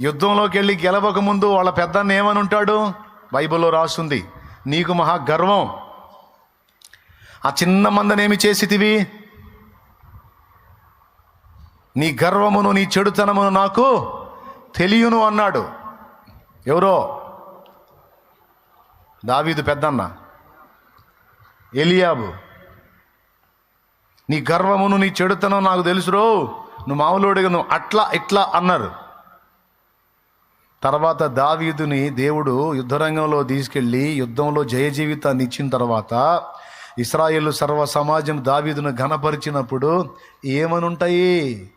యుద్ధంలోకి వెళ్ళి గెలవక ముందు వాళ్ళ పెద్దన్న ఏమని ఉంటాడు బైబిల్లో రాస్తుంది. నీకు మహా గర్వం. ఆ చిన్న మందనేమి చేసితివి? నీ గర్వమును నీ చెడుతనమును నాకు తెలియను అన్నాడు. ఎవరో? దావీదు పెద్దన్న. ఎలియాబు. నీ గర్వమును నీ చెడుతనం నాకు తెలుసురో? నువ్వు మామూలుడిగా నువ్వు అట్లా ఇట్లా అన్నారు. తర్వాత దావీదుని దేవుడు యుద్ధరంగంలో తీసుకెళ్ళి యుద్ధంలో జయ జీవితాన్ని ఇచ్చిన తర్వాత ఇస్రాయేల్ సర్వ సమాజం దావీదును ఘనపరిచినప్పుడు ఏమనుంటాయి?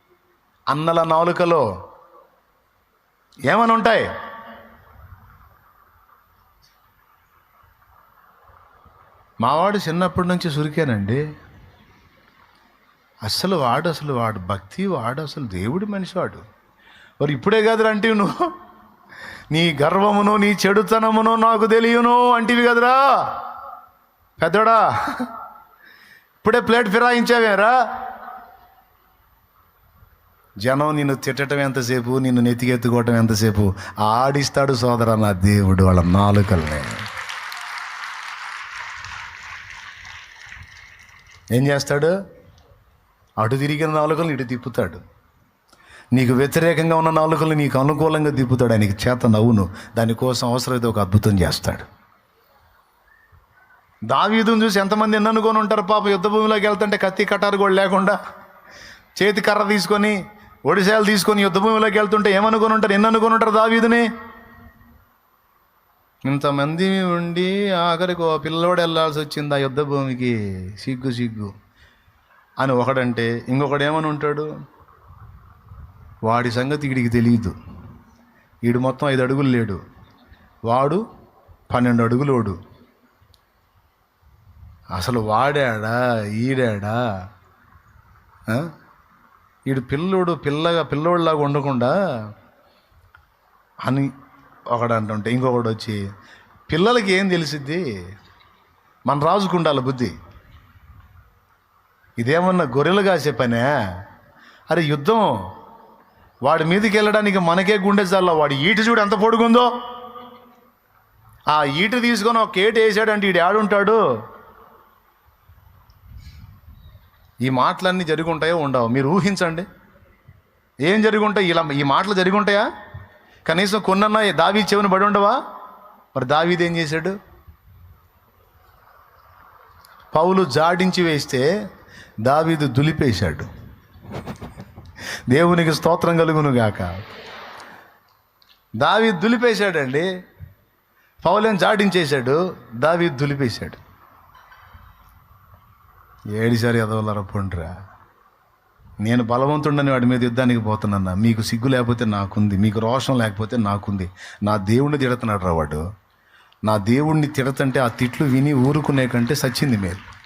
అన్నల నాలుకలో ఏమనుంటాయి? మావాడు చిన్నప్పటి నుంచి సురికానండి. అసలు వాడు అసలు వాడు భక్తి వాడు అసలు దేవుడి మనిషి వాడు. మరి ఇప్పుడే కాదు అంటే నువ్వు? నీ గర్వమును నీ చెడుతనమును నాకు తెలియను అంటివి కదరా. పెద్దడా ఇప్పుడే ప్లేట్ ఫిరాయించావేరా. జనం నిన్ను తిట్టడం ఎంతసేపు నిన్ను నెత్తికెత్తుకోవటం ఎంతసేపు? ఆడిస్తాడు సోదర నా దేవుడు వాళ్ళ నాలుకల్ని. ఏం చేస్తాడు? అటు తిరిగిన నాలుకలను ఇటు తిప్పుతాడు. నీకు వ్యతిరేకంగా ఉన్న నాలుకలు నీకు అనుకూలంగా తిప్పుతాడు. ఆయనకి చేత నవ్వును. దానికోసం అవసరమైతే ఒక అద్భుతం చేస్తాడు. దావీదును చూసి ఎంతమంది ఎన్ననుకొని ఉంటారు పాప? యుద్ధ భూమిలోకి వెళ్తుంటే కత్తి కటారు కూడా లేకుండా చేతి కర్ర తీసుకొని ఒడిశాలు తీసుకొని యుద్ధ భూమిలోకి వెళ్తుంటే ఏమనుకొని ఉంటారు? ఎన్ననుకొని ఉంటారు దావీదుని? ఇంతమంది ఉండి ఆఖరికి ఓ పిల్లోడు వెళ్ళాల్సి వచ్చింది ఆ యుద్ధ భూమికి. సిగ్గు సిగ్గు. అని ఒకడంటే ఇంకొకడు ఏమని ఉంటాడు? వాడి సంగతి వీడికి తెలియదు. వీడు మొత్తం ఐదు అడుగులు లేడు. వాడు పన్నెండు అడుగులోడు అసలు వాడాడా? ఈడాడా? వీడు పిల్లోడు పిల్లగా పిల్లోడిలాగా ఉండకుండా అని ఒకడు అంటుంటే ఇంకొకడు వచ్చి పిల్లలకి ఏం తెలిసిద్ది? మన రాజుకుండాలి బుద్ధి. ఇదేమన్నా గొర్రెలు కాసే పనే? అరే యుద్ధం వాడి మీదకి వెళ్ళడానికి మనకే గుండె చల్ల వాడి ఈట చూడు ఎంత పొడుగుందో. ఆ ఈట తీసుకొని ఒక కేటు వేసాడంటే ఈడు ఆడుంటాడు ఈ మాటలన్నీ జరిగి ఉంటాయో ఉండవు? మీరు ఊహించండి. ఏం జరిగి ఉంటాయి ఇలా ఈ మాటలు జరిగి ఉంటాయా కనీసం కొన్నన్నా దావీ చెవిని పడి ఉండవా? మరి దావీది ఏం చేశాడు? పౌలు జాడించి వేస్తే దావీదు దులిపేశాడు. దేవునికి స్తోత్రం కలుగును గాక. దావి దులిపేశాడండి. పౌలేం జాడించేశాడు. దావి దులిపేశాడు. ఏడిసారి ఎదవలరా పొండ్రా. నేను బలవంతుండని వాడి మీద యుద్ధానికి పోతున్నా మీకు సిగ్గు లేకపోతే నాకుంది. మీకు రోషం లేకపోతే నాకుంది. నా దేవుణ్ణి తిడుతున్నాడు రా వాడు. నా దేవుణ్ణి తిడతంటే ఆ తిట్లు విని ఊరుకునే కంటే సచ్చింది మేలు.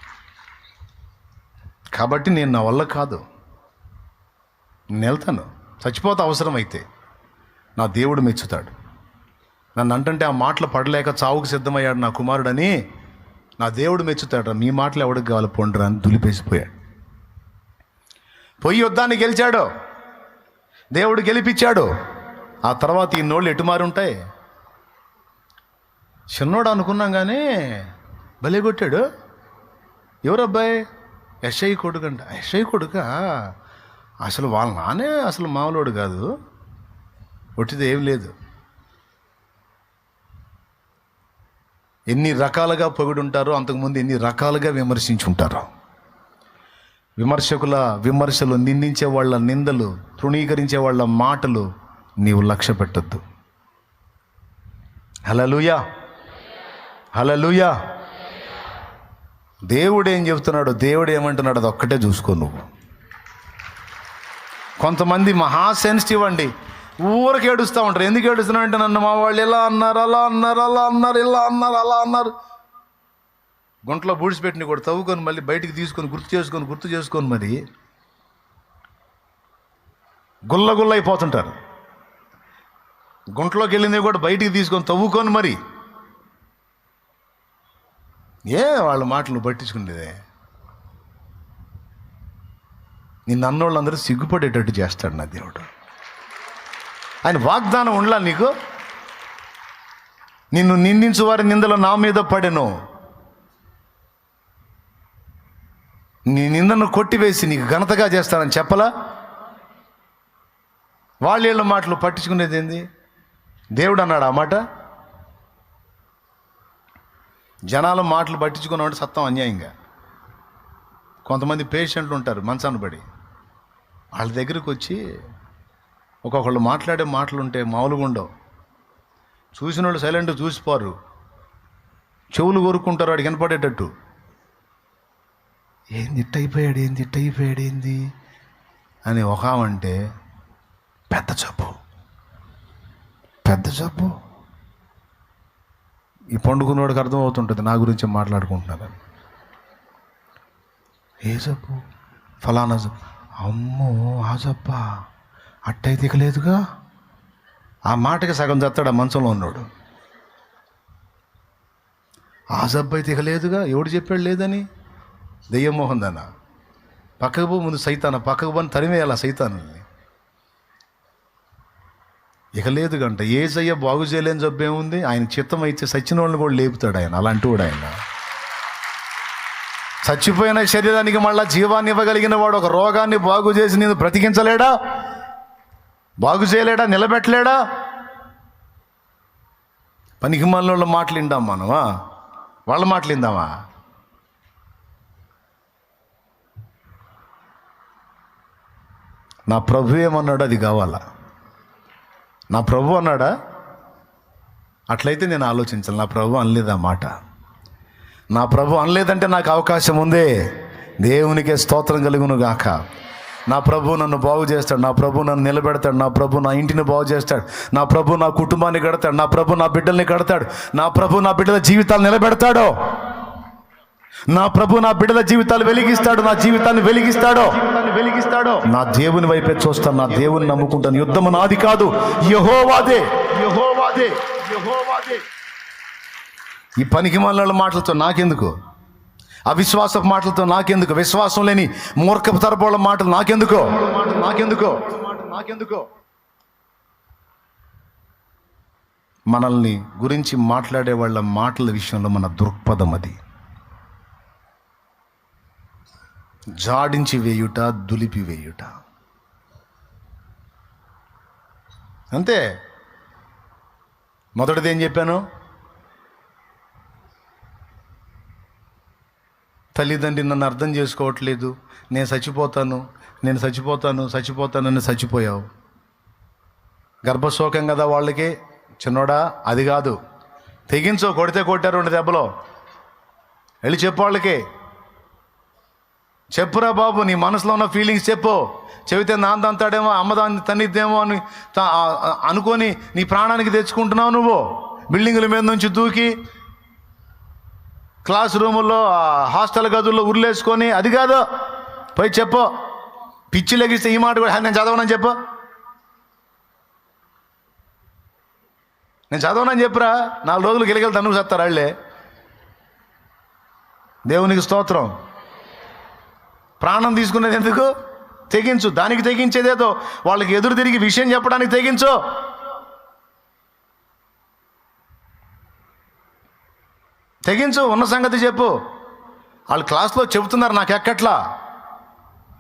కాబట్టి నేను నా వల్ల కాదు. నేను వెళ్తాను చచ్చిపోతే అవసరమైతే నా దేవుడు మెచ్చుతాడు. నన్ను అంటుంటే ఆ మాటలు పడలేక చావుకు సిద్ధమయ్యాడు నా కుమారుడని నా దేవుడు మెచ్చుతాడు మీ మాటలు ఎవడికి కావాలి పొండరా అని దులిపేసిపోయాడు. పొయ్యి యుద్ధాన్ని గెలిచాడు. దేవుడు గెలిపించాడు. ఆ తర్వాత ఈ నోళ్ళు ఎటుమారు ఉంటాయి? చిన్నోడు అనుకున్నాం కానీ భలే కొట్టాడు. ఎవరు ఎస్ఐ కొడుకు అంట. ఎస్ఐ కొడుకా? అసలు వాళ్ళ నానే అసలు మామూలోడు కాదు. ఒట్టిది ఏం లేదు. ఎన్ని రకాలుగా పొగిడుంటారో అంతకుముందు ఎన్ని రకాలుగా విమర్శించుంటారు. విమర్శకుల విమర్శలు నిందించే వాళ్ళ నిందలు తృణీకరించే వాళ్ళ మాటలు నీవు లక్ష్య పెట్టద్దు. హలలుయా హలలుయా దేవుడు ఏం చెప్తున్నాడు దేవుడు ఏమంటున్నాడు అది ఒక్కటే చూసుకో నువ్వు. కొంతమంది మహా సెన్సిటివ్ అండి. ఊరికి ఏడుస్తూ ఉంటారు. ఎందుకు ఏడుస్తున్నావు అంటే నన్ను మా వాళ్ళు ఇలా అన్నారు అలా అన్నారు అలా అన్నారు ఇలా అన్నారు అలా అన్నారు. గుంటలో బూడిసిపెట్టిన కూడా తవ్వుకొని మళ్ళీ బయటికి తీసుకొని గుర్తు చేసుకొని గుర్తు చేసుకొని మరి గుల్ల గుల్ల అయిపోతుంటారు గుంటలోకి వెళ్ళింది కూడా బయటికి తీసుకొని తవ్వుకొని మరి ఏ వాళ్ళ మాటలు పట్టించుకునేదే? నిన్ను అన్నోళ్ళందరూ సిగ్గుపడేటట్టు చేస్తాడు నా దేవుడు. ఆయన వాగ్దానం ఉండలా నీకు? నిన్ను నిందించు వారి నిందలు నా మీద పడెను. నీ నిందను కొట్టివేసి నీకు ఘనతగా చేస్తానని చెప్పలా? వాళ్ళేళ్ళ మాటలు పట్టించుకునేది ఏంది? దేవుడు అన్నాడు ఆ మాట? జనాల మాటలు పట్టించుకున్నామంటే సత్తం అన్యాయంగా. కొంతమంది పేషెంట్లు ఉంటారు మంచాన్ని పడి వాళ్ళ దగ్గరికి వచ్చి ఒక్కొక్కళ్ళు మాట్లాడే మాటలు ఉంటే మామూలుగా ఉండవు. చూసిన వాళ్ళు సైలెంట్ చూసిపోరు. చెవులు కోరుకుంటారు వాడికి వినపడేటట్టు. ఏంది ఇట్ట అయిపోయాడు ఏంది ఇట్ట అయిపోయాడు ఏంది? అని ఒక అంటే పెద్ద జబ్బు. పెద్ద జబ్బు. ఈ పండుకున్నవాడికి అర్థమవుతుంటుంది నా గురించి మాట్లాడుకుంటున్నారని ఏ జబ్బు? ఫలానా జబ్బు. అమ్మో ఆ జబ్బా. అట్టయితే ఇక లేదుగా. ఆ మాటకి సగం చేస్తాడు ఆ మంచంలో ఉన్నాడు. ఆ జబ్బు అయితే ఇక లేదుగా. ఎవడు చెప్పాడు లేదని? దెయ్యమోహన్ దాన. పక్కకు పో ముందు సైతాన. పక్కకు పోని తరిమేయాలి ఆ సైతాన్ని ఇక లేదు గంట ఏ జయ్య బాగు చేయలేని జబ్బు ఏముంది? ఆయన చిత్తం అయితే సచ్చిన వాళ్ళని కూడా లేపుతాడు ఆయన. అలాంటి వాడు ఆయన. చచ్చిపోయిన శరీరానికి మళ్ళా జీవాన్ని ఇవ్వగలిగిన వాడు ఒక రోగాన్ని బాగు చేసి నేను బ్రతికించలేడా? బాగు చేయలేడా? నిలబెట్టలేడా? పనికి వాళ్ళ మాటలు విందాం మనమా? వాళ్ళ మాటలు విందామా? నా ప్రభు ఏమన్నాడు అది కావాలా? నా ప్రభు అన్నాడా? అట్లయితే నేను ఆలోచించాలి. నా ప్రభు అనలేదా మాట? నా ప్రభు అనలేదంటే నాకు అవకాశం ఉంది. దేవునికే స్తోత్రం కలుగును గాక. నా ప్రభు నన్ను బాగు చేస్తాడు. నా ప్రభు నన్ను నిలబెడతాడు. నా ప్రభు నా ఇంటిని బాగు చేస్తాడు. నా ప్రభు నా కుటుంబాన్ని కడతాడు నా ప్రభు నా బిడ్డల్ని కడతాడు నా ప్రభు నా బిడ్డల జీవితాలు నిలబెడతాడో. నా ప్రభు నా బిడ్డల జీవితాలు వెలిగిస్తాడు. నా జీవితాన్ని వెలిగిస్తాడో వెలిగిస్తాడో. నా దేవుని వైపే చూస్తాను. నా దేవుని నమ్ముకుంటాను. యుద్ధము నాది కాదు. యహోవాదే. యహోవాదే. యహోవాదే. ఈ పనికి మాల మాటలతో నాకెందుకు? అవిశ్వాసపు మాటలతో నాకెందుకు? విశ్వాసం లేని మూర్ఖపు తరపోళ్ళ మాటలు నాకెందుకో? నాకెందుకో? నాకెందుకో? మనల్ని గురించి మాట్లాడే వాళ్ళ మాటల విషయంలో మన దృక్పథం అది. జాడించి వేయుట దులిపి వేయుట. అంతే. మొదటిది ఏం చెప్పాను? తల్లిదండ్రి నన్ను అర్థం చేసుకోవట్లేదు. నేను చచ్చిపోతాను. నేను చచ్చిపోతాను. చచ్చిపోతానని చచ్చిపోయావు. గర్భశోకం కదా వాళ్ళకి? చిన్నోడా అది కాదు. తెగించో కొడితే కొట్టారు రెండు దెబ్బలో. వెళ్ళి చెప్పు వాళ్ళకి. చెప్పురా బాబు నీ మనసులో ఉన్న ఫీలింగ్స్ చెప్పు. చెబితే నాన్న అమ్మ అమ్మదాన్ని తన్నిద్దేమో అని అనుకొని నీ ప్రాణానికి తెచ్చుకుంటున్నావు నువ్వు. బిల్డింగుల మీద నుంచి దూకి క్లాస్ రూముల్లో హాస్టల్ గదుల్లో ఉర్లేసుకొని అది కాదు పోయి చెప్పు. పిచ్చి లెగిస్తే ఈ మాట కూడా నేను చదవనని చెప్పు. నేను చదవనని చెప్పరా నాలుగు రోజులు గిలగలు తన్నుకు చేస్తారు వాళ్ళే దేవునికి స్తోత్రం. ప్రాణం తీసుకునేది ఎందుకు? తెగించు. దానికి తెగించేదేదో. వాళ్ళకి ఎదురు తిరిగి విషయం చెప్పడానికి తెగించు. తెగించు ఉన్న సంగతి చెప్పు. వాళ్ళు క్లాస్లో చెబుతున్నారు నాకు ఎక్కట్లా?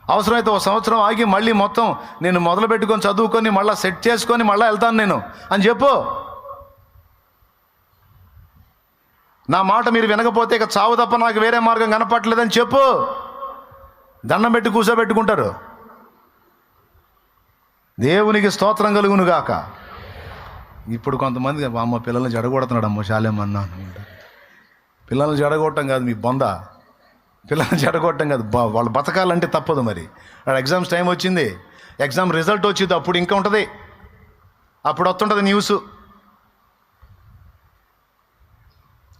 అవసరమైతే ఒక సంవత్సరం ఆగి మళ్ళీ మొత్తం నేను మొదలు పెట్టుకొని చదువుకొని మళ్ళీ సెట్ చేసుకొని మళ్ళీ వెళ్తాను నేను. అని చెప్పు. నా మాట మీరు వినకపోతే ఇక చావు తప్ప నాకు వేరే మార్గం కనపట్లేదని చెప్పు. దండం పెట్టి కూర్చోబెట్టుకుంటారు. దేవునికి స్తోత్రం కలుగును గాక ఇప్పుడు కొంతమంది అమ్మ పిల్లల్ని జడగొడుతున్నాడు అమ్మ శాలేమన్నా అనుకుంటా పిల్లల్ని జడగొట్టం కాదు మీ బొంద. పిల్లల్ని జడగొట్టం కాదు. బా- వాళ్ళు బతకాలంటే తప్పదు మరి. వాడు ఎగ్జామ్స్ టైం వచ్చింది. ఎగ్జామ్ రిజల్ట్ వచ్చింది అప్పుడు ఇంకా ఉంటుంది. అప్పుడు వస్తుంటుంది న్యూస్.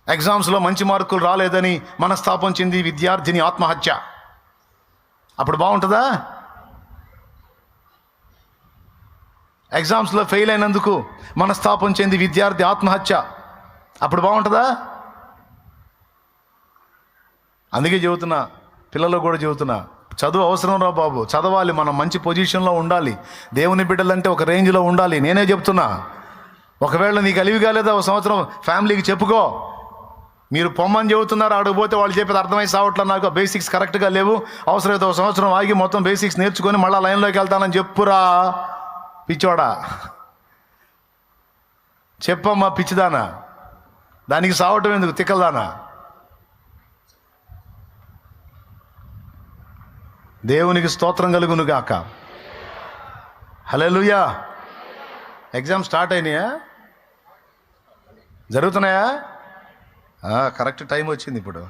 ఎగ్జామ్స్లో మంచి మార్కులు రాలేదని మనస్తాపం చెంది విద్యార్థిని ఆత్మహత్య. అప్పుడు బాగుంటుందా? ఎగ్జామ్స్లో ఫెయిల్ అయినందుకు మనస్తాపం చెంది విద్యార్థి ఆత్మహత్య. అప్పుడు బాగుంటుందా? అందుకే చెబుతున్నా పిల్లలకు కూడా చెబుతున్నా చదువు అవసరం రా బాబు. చదవాలి మనం మంచి పొజిషన్లో ఉండాలి. దేవుని బిడ్డలంటే ఒక రేంజ్లో ఉండాలి. నేనే చెప్తున్నా. ఒకవేళ నీకు అలివి కాలేదా ఒక సంవత్సరం ఫ్యామిలీకి చెప్పుకో. మీరు పొమ్మని చెబుతున్నారు ఆడికి పోతే వాళ్ళు చెప్పేది అర్థమై సావట్లా నాకు. బేసిక్స్ కరెక్ట్గా లేవు. అవసరమైతే ఒక సంవత్సరం ఆగి మొత్తం బేసిక్స్ నేర్చుకొని మళ్ళీ లైన్లోకి వెళ్తానని చెప్పురా. పిచ్చోడా. చెప్పమ్మా పిచ్చిదానా. దానికి సావటం ఎందుకు? తిక్కలదానా? దేవునికి స్తోత్రం కలుగును గాక. హలోలుయా ఎగ్జామ్ స్టార్ట్ అయినాయా? జరుగుతున్నాయా? కరెక్ట్ టైం వచ్చింది ఇప్పుడు.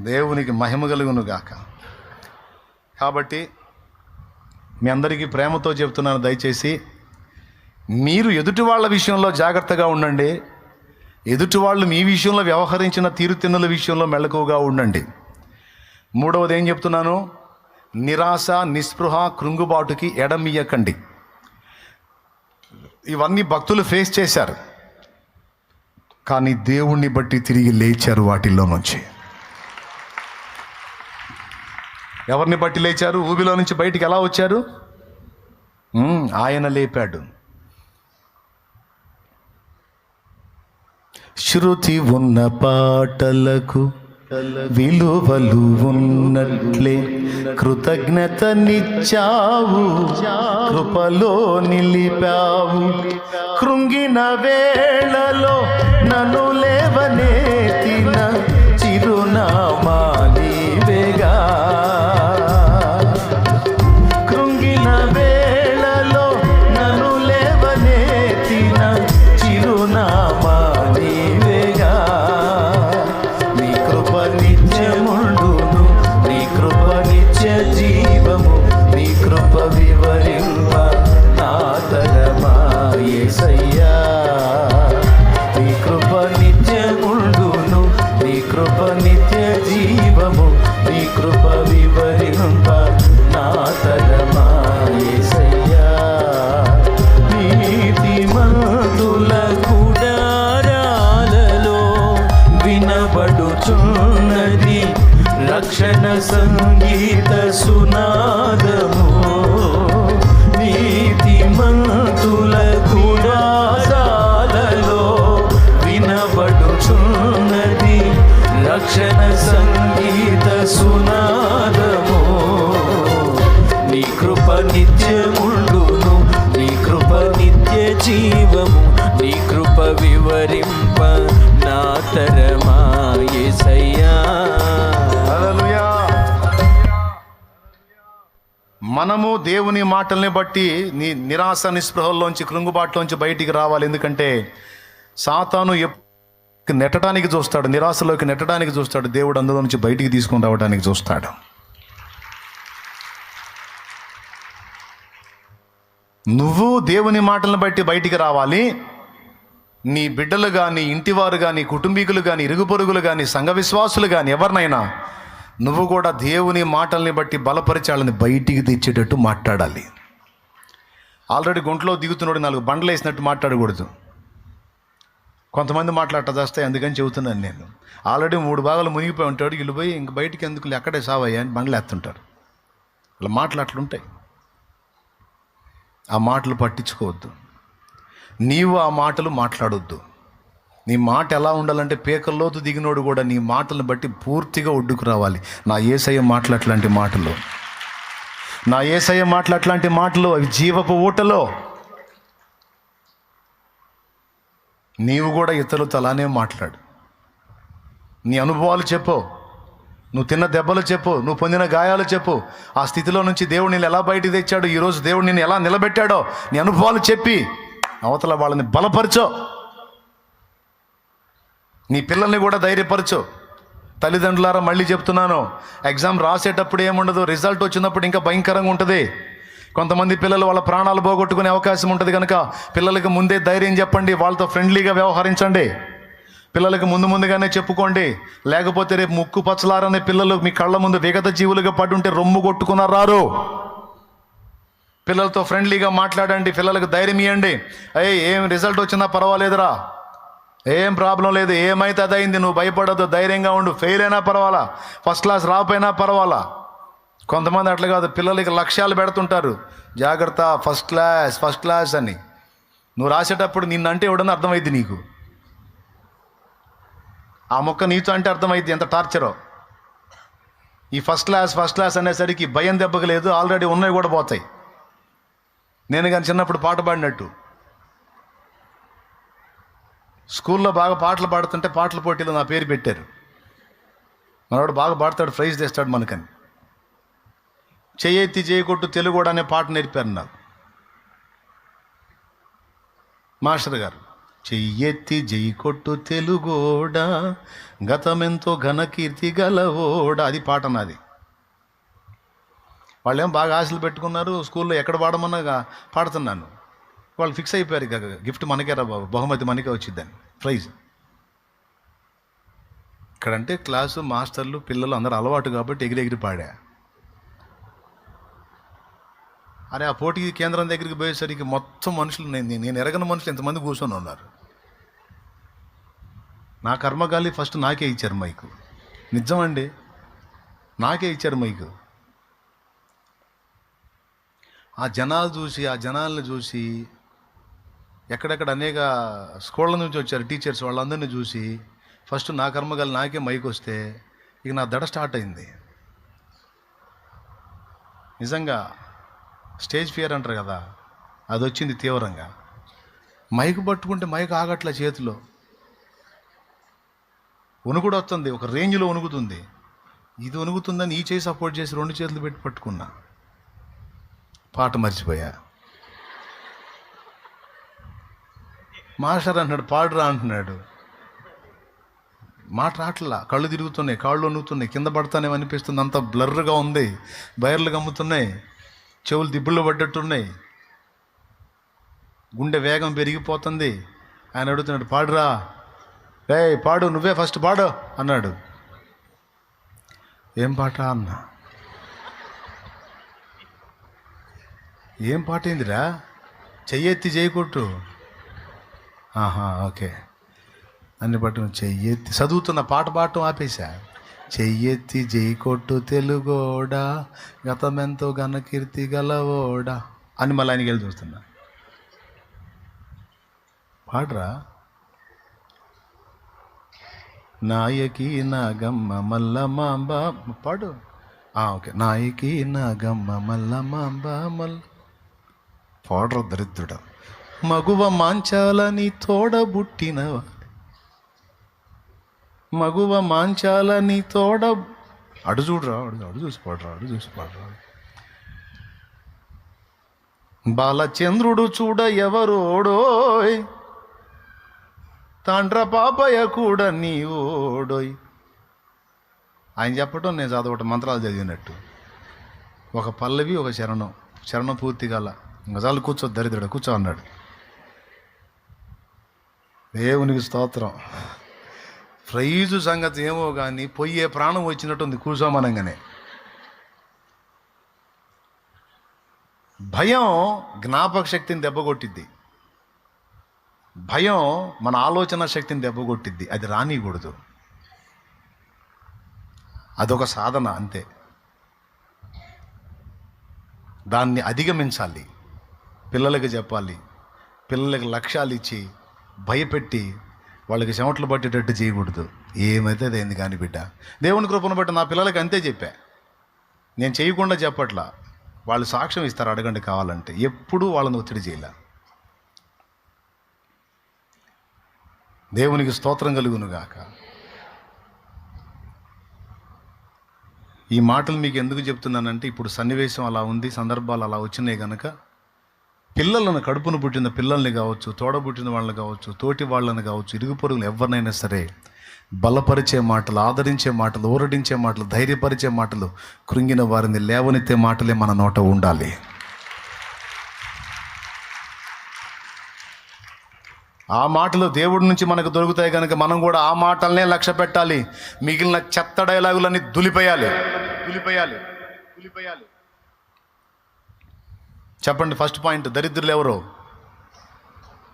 దేవునికి మహిమ కలుగును గాక. కాబట్టి మీ అందరికీ ప్రేమతో చెప్తున్నాను దయచేసి మీరు ఎదుటి వాళ్ళ విషయంలో జాగ్రత్తగా ఉండండి. ఎదుటి వాళ్ళు మీ విషయంలో వ్యవహరించిన తీరుతెన్నుల విషయంలో మెలకువగా ఉండండి. మూడవది ఏం చెప్తున్నాను? నిరాశ నిస్పృహ కృంగుబాటుకి ఎడమియ్యకండి ఇవన్నీ భక్తులు ఫేస్ చేశారు. కానీ దేవుణ్ణి బట్టి తిరిగి లేచారు వాటిల్లో నుంచి. ఎవరిని బట్టి లేచారు? ఊబిలో నుంచి బయటికి ఎలా వచ్చారు? ఆయన లేపాడు. శృతి ఉన్న పాటలకు విలువలు ఉన్నట్లే కృతజ్ఞత నిచ్చావు కృపలో నిలిపావు. కృంగిన వేళలో నన్ను లేవనేతిన చిరునామా మనము దేవుని మాటల్ని బట్టి నీ నిరాశ నిస్పృహల్లోంచి కృంగుబాటులోంచి బయటికి రావాలి. ఎందుకంటే సాతాను ఎప్- నెట్టడానికి చూస్తాడు నిరాశలోకి నెట్టడానికి చూస్తాడు దేవుడు అందులో నుంచి బయటికి తీసుకుని రావడానికి చూస్తాడు. నువ్వు దేవుని మాటలను బట్టి బయటికి రావాలి. నీ బిడ్డలు కానీ ఇంటివారు కానీ కుటుంబీకులు కానీ ఇరుగు పొరుగులు కానీ సంఘ విశ్వాసులు కానీ ఎవరినైనా నువ్వు కూడా దేవుని మాటల్ని బట్టి బలపరిచాలని బయటికి తెచ్చేటట్టు మాట్లాడాలి. ఆల్రెడీ గుంట్లో దిగుతున్నాడు నాలుగు బండలు వేసినట్టు మాట్లాడకూడదు. కొంతమంది మాట్లాడట చేస్తాయి అందుకని చెబుతున్నాను నేను. ఆల్రెడీ మూడు భాగాలు మునిగిపోయి ఉంటాడు వీళ్ళు పోయి ఇంక బయటికి ఎందుకు అక్కడే సావయ్యా అని బండ్లు ఎత్తుంటారు ఇలా మాటలు అట్లుంటాయి. ఆ మాటలు పట్టించుకోవద్దు. నీవు ఆ మాటలు మాట్లాడొద్దు. నీ మాట ఎలా ఉండాలంటే పేకల్లోతు దిగినోడు కూడా నీ మాటలను బట్టి పూర్తిగా ఒడ్డుకు రావాలి. నా ఏసయ్య మాటలు అట్లాంటి మాటలు. నా ఏసయ్య మాటలు అట్లాంటి మాటలు అవి జీవపు ఊటలో. నీవు కూడా ఇతరులతో అలానే మాట్లాడు. నీ అనుభవాలు చెప్పు. నువ్వు తిన్న దెబ్బలు చెప్పు. నువ్వు పొందిన గాయాలు చెప్పు. ఆ స్థితిలో నుంచి దేవుడు నేను ఎలా బయటికి తెచ్చాడు? ఈరోజు దేవుడు నేను ఎలా నిలబెట్టాడో నీ అనుభవాలు చెప్పి. అవతల వాళ్ళని బలపరచో. నీ పిల్లల్ని కూడా ధైర్యపరచు. తల్లిదండ్రులారా మళ్ళీ చెప్తున్నాను ఎగ్జామ్ రాసేటప్పుడు ఏముండదు రిజల్ట్ వచ్చినప్పుడు ఇంకా భయంకరంగా ఉంటుంది. కొంతమంది పిల్లలు వాళ్ళ ప్రాణాలు పోగొట్టుకునే అవకాశం ఉంటుంది కనుక పిల్లలకు ముందే ధైర్యం చెప్పండి వాళ్ళతో ఫ్రెండ్లీగా వ్యవహరించండి. పిల్లలకు ముందు ముందుగానే చెప్పుకోండి లేకపోతే రేపు ముక్కు పచ్చలారనే పిల్లలు మీ కళ్ళ ముందు విగత జీవులుగా పడుంటే రొమ్ము కొట్టుకున్నారు రారు. పిల్లలతో ఫ్రెండ్లీగా మాట్లాడండి పిల్లలకు ధైర్యం ఇవ్వండి అయ్యే ఏం రిజల్ట్ వచ్చినా పర్వాలేదురా. ఏం ప్రాబ్లం లేదు ఏమైతే అదైంది నువ్వు భయపడద్దు ధైర్యంగా ఉండు. ఫెయిల్ అయినా పర్వాలా ఫస్ట్ క్లాస్ రాకపోయినా పర్వాలా. కొంతమంది అట్లా కాదు పిల్లలకి లక్ష్యాలు పెడుతుంటారు. జాగ్రత్త ఫస్ట్ క్లాస్ ఫస్ట్ క్లాస్ అని. నువ్వు రాసేటప్పుడు నిన్నంటే ఎవడని అర్థమైంది నీకు? ఆ మొక్క నీతో అంటే అర్థమైంది ఎంత టార్చరో. ఈ ఫస్ట్ క్లాస్ ఫస్ట్ క్లాస్ అనేసరికి భయం దెబ్బకు లేదు ఆల్రెడీ ఉన్నవి కూడా పోతాయి. నేను కానీ చిన్నప్పుడు పాట పాడినట్టు. స్కూల్లో బాగా పాటలు పాడుతుంటే పాటల పోటీలో నా పేరు పెట్టారు. మనవాడు బాగా పాడతాడు ప్రైజ్ తెస్తాడు మనకని. చేయెత్తి చేయకొట్టు తెలుగు అనే పాట నేర్పారు నాకు. మాస్టర్ గారు చెయ్యెత్తి జై కొట్టు తెలుగోడా గతమెంతో ఘనకీర్తి గలవోడా అది పాట నాది. వాళ్ళేం బాగా ఆశలు పెట్టుకున్నారు స్కూల్లో ఎక్కడ పాడమన్నా పాడుతున్నాను. వాళ్ళు ఫిక్స్ అయిపోయారు ఇక గిఫ్ట్ మనకే రా బాబు బహుమతి మనకే వచ్చిద్దని ప్రైజ్. ఇక్కడంటే క్లాసు మాస్టర్లు పిల్లలు అందరూ అలవాటు కాబట్టి ఎగిరి ఎగిరి పాడా. అరే ఆ పోటీ కేంద్రం దగ్గరికి పోయేసరికి మొత్తం మనుషులు నేను నేను ఎరగని మనుషులు ఎంతమంది కూర్చొని ఉన్నారు. నా కర్మగాలి ఫస్ట్ నాకే ఇచ్చారు మైకు. నిజమండి? నాకే ఇచ్చారు మైకు. ఆ జనాలు చూసి ఆ జనాలను చూసి ఎక్కడెక్కడ అనేక స్కూళ్ళ నుంచి వచ్చారు టీచర్స్ వాళ్ళందరినీ చూసి ఫస్ట్ నా కర్మగాలి నాకే మైక్ వస్తే ఇక నా దడ స్టార్ట్ అయింది. నిజంగా స్టేజ్ ఫియర్ అంటారు కదా అది వచ్చింది తీవ్రంగా. మైక్ పట్టుకుంటే మైక్ ఆగట్ల చేతిలో. వణుకుడు వస్తుంది ఒక రేంజ్లో వణుకుతుంది ఇది వణుకుతుందని ఈ చేయి సపోర్ట్ చేసి రెండు చేతులు పెట్టి పట్టుకున్నా. పాట మర్చిపోయా. మాస్టర్ అంటున్నాడు పాడురా అంటున్నాడు. మాట రాట్లా కళ్ళు తిరుగుతున్నాయి కాళ్ళు వణుకుతున్నాయి కింద పడతానే అనిపిస్తుంది అంత బ్లర్గా ఉంది బయర్లు గమ్ముతున్నాయి చెవులు దిబ్బులు పడ్డట్టున్నాయి. గుండె వేగం పెరిగిపోతుంది. ఆయన అడుగుతున్నాడు పాడురా. రే పాడు నువ్వే ఫస్ట్ పాడు అన్నాడు. ఏం పాట అన్నా. ఏం పాట ఏందిరా చెయ్యెత్తి చేయకొట్టు ఆహా ఓకే. అన్ని పట్టు చెయ్యెత్తి చదువుతున్న పాట పాడటం ఆపేశా? చెయ్యెత్తి జై కొట్టు తెలుగోడా గతమెంతో ఘనకీర్తి గలవోడా అని మళ్ళీ ఆయనకి వెళ్ళి చూస్తున్నా. పాడరా? నాయకి నాగమ్మ మల్లమాంబ పాడు. ఓకే. నాయకి నాగమ్మ మల్లమాంబ మల్ల పాడరు దరిద్రుడ. మగువ మాంచాలని తోడబుట్టినవా? మగువ మాంచాలని తోడ అడు చూడరా అడు అడు చూసి పాడరా అడు చూసి పాడరా. బాలచంద్రుడు చూడ ఎవరోడోయ్? తాండ్ర పాపయ్య కూడా నీ ఓడోయ్ ఆయన చెప్పటం నేను చదవటం మంత్రాలు చదివినట్టు. ఒక పల్లవి ఒక శరణం. శరణం పూర్తి గల గజాలు కూర్చో దరిద్రుడు కూర్చో అన్నాడు. దేవునికి స్తోత్రం. ప్రైజు సంగతి ఏమో కానీ పొయ్యే ప్రాణం వచ్చినట్టుంది కూర్చోమనంగానే. భయం జ్ఞాపక శక్తిని దెబ్బకొట్టిద్ది భయం మన ఆలోచన శక్తిని దెబ్బకొట్టిద్ది అది రానికూడదు. అదొక సాధన అంతే. దాన్ని అధిగమించాలి. పిల్లలకి చెప్పాలి. పిల్లలకి లక్ష్యాలు ఇచ్చి భయపెట్టి వాళ్ళకి చెమటలు పట్టేటట్టు చేయకూడదు. ఏమైతే అదేంది కాని బిడ్డ. దేవుని కృపను బట్టి నా పిల్లలకి అంతే చెప్పా. నేను చేయకుండా చెప్పట్లా. వాళ్ళు సాక్ష్యం ఇస్తారు అడగండి కావాలంటే. ఎప్పుడూ వాళ్ళని ఒత్తిడి చేయలే. దేవునికి స్తోత్రం కలుగును గాక ఈ మాటలు మీకు ఎందుకు చెప్తున్నానంటే ఇప్పుడు సన్నివేశం అలా ఉంది సందర్భాలు అలా వచ్చినాయి కనుక పిల్లలను కడుపును పుట్టిన పిల్లల్ని కావచ్చు తోడబుట్టిన వాళ్ళని కావచ్చు తోటి వాళ్ళని కావచ్చు ఇరుగు పొరుగులు ఎవరినైనా సరే బలపరిచే మాటలు ఆదరించే మాటలు ఊరడించే మాటలు ధైర్యపరిచే మాటలు కృంగిన వారిని లేవనెత్తే మాటలే మన నోట ఉండాలి. ఆ మాటలు దేవుడి నుంచి మనకు దొరుకుతాయి కనుక మనం కూడా ఆ మాటలనే లక్ష్య పెట్టాలి. మిగిలిన చెత్త డైలాగులన్నీ దులిపేయాలి. దులిపేయాలి. దులిపేయాలి. చెప్పండి ఫస్ట్ పాయింట్ దరిద్రులు ఎవరు?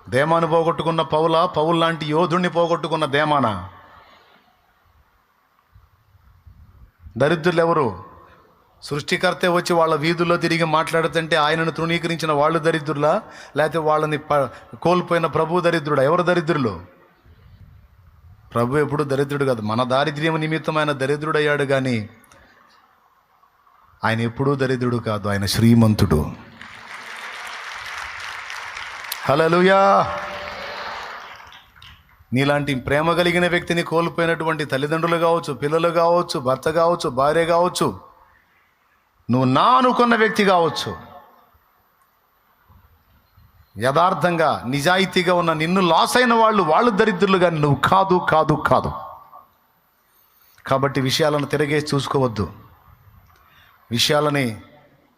దేమాను పోగొట్టుకున్న పౌల పౌల్ లాంటి యోధుణ్ణి పోగొట్టుకున్న దేమాన? దరిద్రులు ఎవరు? సృష్టికర్తే వచ్చి వాళ్ళ వీధుల్లో తిరిగి మాట్లాడుతుంటే ఆయనను తృణీకరించిన వాళ్ళు దరిద్రులా? లేకపోతే వాళ్ళని ప కోల్పోయిన ప్రభు దరిద్రుడా? ఎవరు దరిద్రులు? ప్రభు ఎప్పుడు దరిద్రుడు కాదు. మన దారిద్ర్యం నిమిత్తం ఆయన దరిద్రుడయ్యాడు కానీ ఆయన ఎప్పుడూ దరిద్రుడు కాదు. ఆయన శ్రీమంతుడు. హలలుయా నీలాంటి ప్రేమ కలిగిన వ్యక్తిని కోల్పోయినటువంటి తల్లిదండ్రులు కావచ్చు పిల్లలు కావచ్చు భర్త కావచ్చు భార్య కావచ్చు నువ్వు నా అనుకున్న వ్యక్తి కావచ్చు. యథార్థంగా నిజాయితీగా ఉన్న నిన్ను లాస్ అయిన వాళ్ళు వాళ్ళు దరిద్రులు కానీ నువ్వు కాదు కాదు కాదు. కాబట్టి విషయాలను తిరగేసి చూసుకోవద్దు. విషయాలని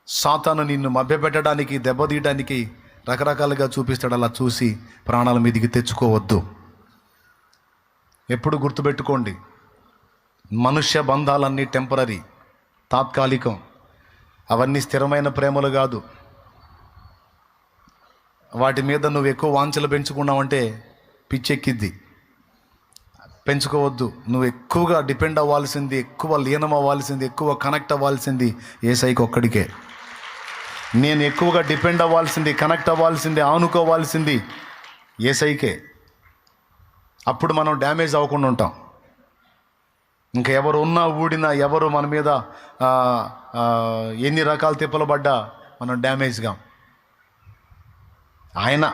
సాతాను నిన్ను మభ్యపెట్టడానికి దెబ్బతీయడానికి రకరకాలుగా చూపిస్తాడు. అలా చూసి ప్రాణాల మీదికి తెచ్చుకోవద్దు. ఎప్పుడు గుర్తుపెట్టుకోండి మనుష్య బంధాలన్నీ టెంపరీ తాత్కాలికం. అవన్నీ స్థిరమైన ప్రేమలు కాదు. వాటి మీద నువ్వు ఎక్కువ వాంఛలు పెంచుకున్నావంటే పిచ్చెక్కిద్ది. పెంచుకోవద్దు. నువ్వు ఎక్కువగా డిపెండ్ అవ్వాల్సింది ఎక్కువ లీనం అవ్వాల్సింది ఎక్కువ కనెక్ట్ అవ్వాల్సింది ఏసైకి ఒక్కడికే. నేను ఎక్కువగా డిపెండ్ అవ్వాల్సింది కనెక్ట్ అవ్వాల్సింది ఆనుకోవాల్సింది ఏసైకే. అప్పుడు మనం డ్యామేజ్ అవ్వకుండా ఉంటాం. ఇంకా ఎవరు ఉన్నా ఊడినా ఎవరు మన మీద ఎన్ని రకాల తిప్పలు పడ్డా మనం డ్యామేజ్గా. ఆయన